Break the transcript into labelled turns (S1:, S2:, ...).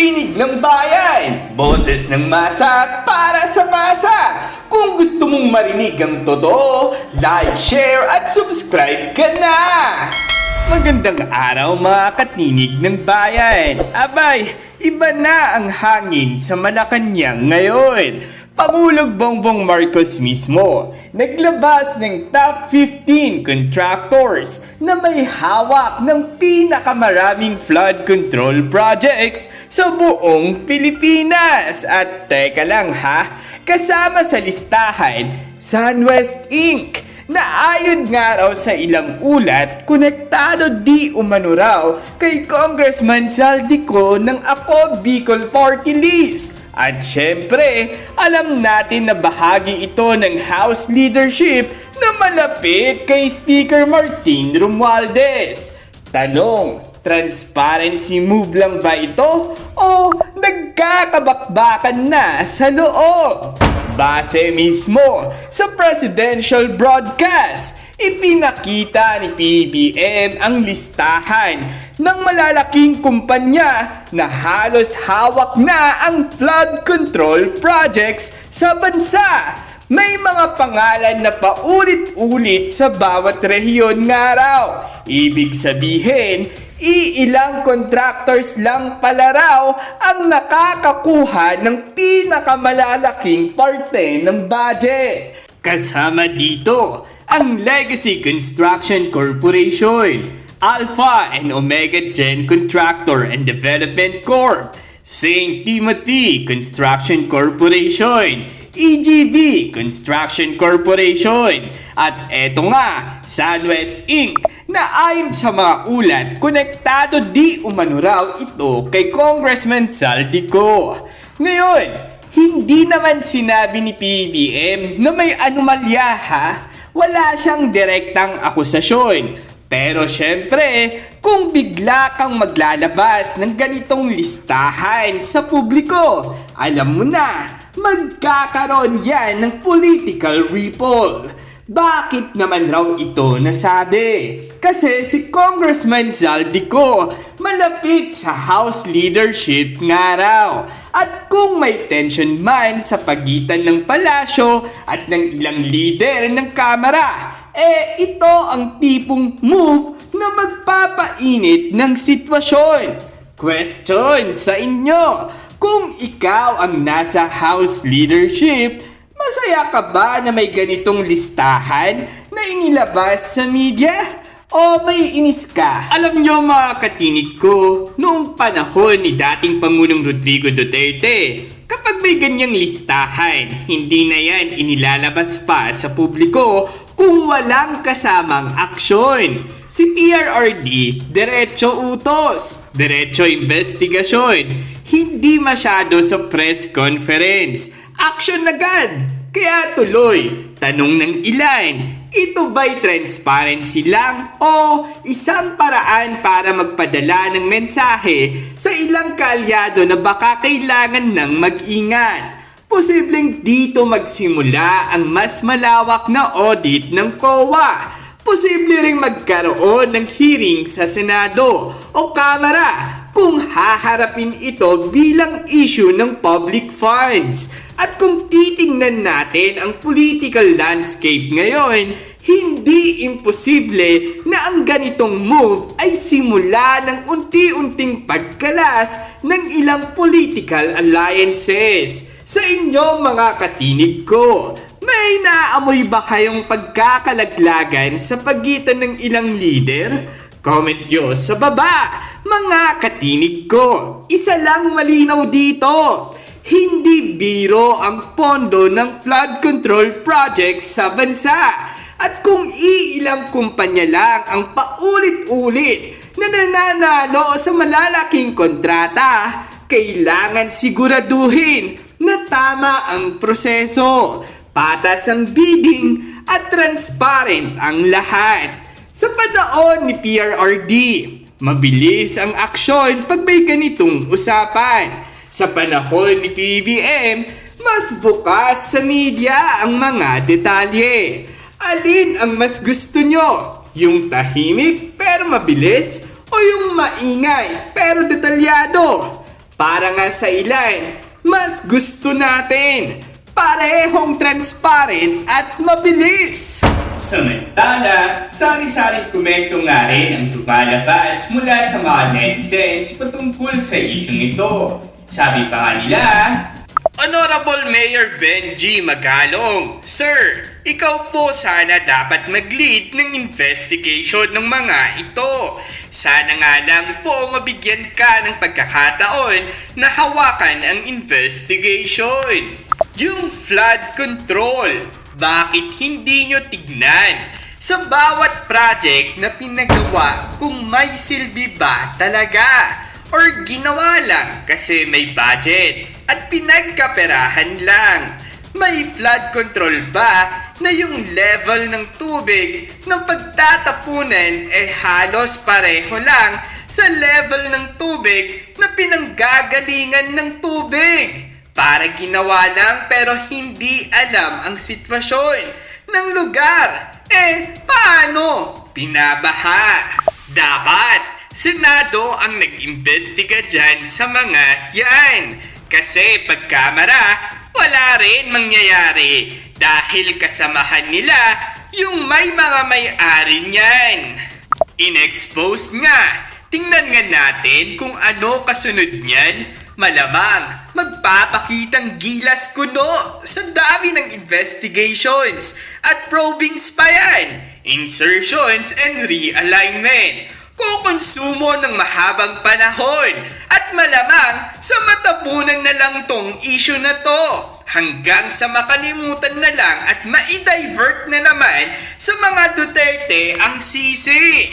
S1: Tinig ng bayan, boses ng masa para sa masa. Kung gusto mong marinig ang totoo, like, share at subscribe ka na! Magandang araw mga katinig ng bayan. Abay, iba na ang hangin sa Malacanang ngayon. Pangulog Bongbong Marcos mismo. Naglabas ng top 15 contractors na may hawak ng pinakamaraming flood control projects sa buong Pilipinas. At teka lang ha, kasama sa listahan, SunWest Inc na ayon nga raw sa ilang ulat, konektado di umano raw kay Congressman Saldico ng Ako Bicol Party List. At syempre, alam natin na bahagi ito ng House leadership na malapit kay Speaker Martin Romualdez. Tanong, transparency move lang ba ito o nagkakabakbakan na sa loob? Base mismo sa presidential broadcast, ipinakita ni PBM ang listahan ng malalaking kumpanya na halos hawak na ang flood control projects sa bansa. May mga pangalan na paulit-ulit sa bawat rehiyon nga raw. Ibig sabihin, iilang contractors lang pala raw ang nakakakuha ng pinakamalalaking parte ng budget. Kasama dito ang Legacy Construction Corporation, Alpha and Omega Gen Contractor and Development Corp, St. Timothy Construction Corporation, EGB Construction Corporation, at eto nga, Sunwest Inc. na ayon sa mga ulat, konektado di umano raw ito kay Congressman Saldico. Ngayon, hindi naman sinabi ni PBM na may anomalya ha, wala siyang direktang akusasyon. Pero syempre, kung bigla kang maglalabas ng ganitong listahan sa publiko, alam mo na, magkakaroon yan ng political ripple. Bakit naman raw ito nasabi? Kasi si Congressman Zaldico malapit sa House leadership nga raw. At kung may tension man sa pagitan ng palasyo at ng ilang leader ng Kamara, eh ito ang tipong move na magpapainit ng sitwasyon. Question sa inyo, kung ikaw ang nasa House leadership, Masaya ka ba na may ganitong listahan na inilabas sa media? O may inis ka? Alam nyo mga katinig ko, noong panahon ni dating Pangulong Rodrigo Duterte, kapag may ganyang listahan, hindi na yan inilalabas pa sa publiko kung walang kasamang aksyon. Si TRRD, diretso utos, diretso investigasyon, hindi masyado sa press conference. Action agad! Kaya tuloy, tanong ng ilan, ito ba'y transparency lang o isang paraan para magpadala ng mensahe sa ilang kaalyado na baka kailangan ng mag-ingat? Posibleng dito magsimula ang mas malawak na audit ng COA. Posible ring magkaroon ng hearing sa Senado o Kamara kung haharapin ito bilang issue ng public funds. At kung titingnan natin ang political landscape ngayon, hindi imposible na ang ganitong move ay simula ng unti-unting pagkalas ng ilang political alliances. Sa inyo mga katinig ko, may naamoy ba kayong pagkakalaglagan sa pagitan ng ilang leader? Comment nyo sa baba, mga katinig ko. Isa lang malinaw dito. Hindi biro ang pondo ng flood control project sa bansa. At kung iilang kumpanya lang ang paulit-ulit na nananalo sa malalaking kontrata, kailangan siguraduhin na tama ang proseso, patas ang bidding at transparent ang lahat. Sa panahon ni PRRD, mabilis ang aksyon pag may ganitong usapan. Sa panahon ni PBM, mas bukas sa media ang mga detalye. Alin ang mas gusto nyo? Yung tahimik pero mabilis o yung maingay pero detalyado? Para nga sa ilan, mas gusto natin parehong transparent at mabilis. Samantala, sari-saring komento nga rin ang lumalabas mula sa mga netizens patungkol sa isyong ito. Sabi pa nga nila, Honorable Mayor Benji Magalong, Sir, ikaw po sana dapat mag-lead ng investigation ng mga ito. Sana nga lang po mabigyan ka ng pagkakataon na hawakan ang investigation. Yung flood control, bakit hindi nyo tignan? Sa bawat project na pinagawa kung may silbi ba talaga or ginawa lang kasi may budget at pinagkaperahan lang. May flood control ba na yung level ng tubig ng pagtatapunan eh halos pareho lang sa level ng tubig na pinanggagalingan ng tubig? Para ginawa lang pero hindi alam ang sitwasyon ng lugar. Eh, paano? Binabaha. Dapat, Senado ang nag-imbestiga dyan sa mga yan. Kasi pagkamara, wala rin mangyayari dahil kasamahan nila yung may mga may-ari niyan. In-expose nga. Tingnan nga natin kung ano kasunod niyan. Malamang magpapakitang gilas kuno sa dami ng investigations at probings pa yan. Insertions and realignment. Kukonsumo ng mahabang panahon at malamang sa matapunan na lang tong issue na to hanggang sa makalimutan na lang at ma-divert na naman sa mga Duterte ang sisi.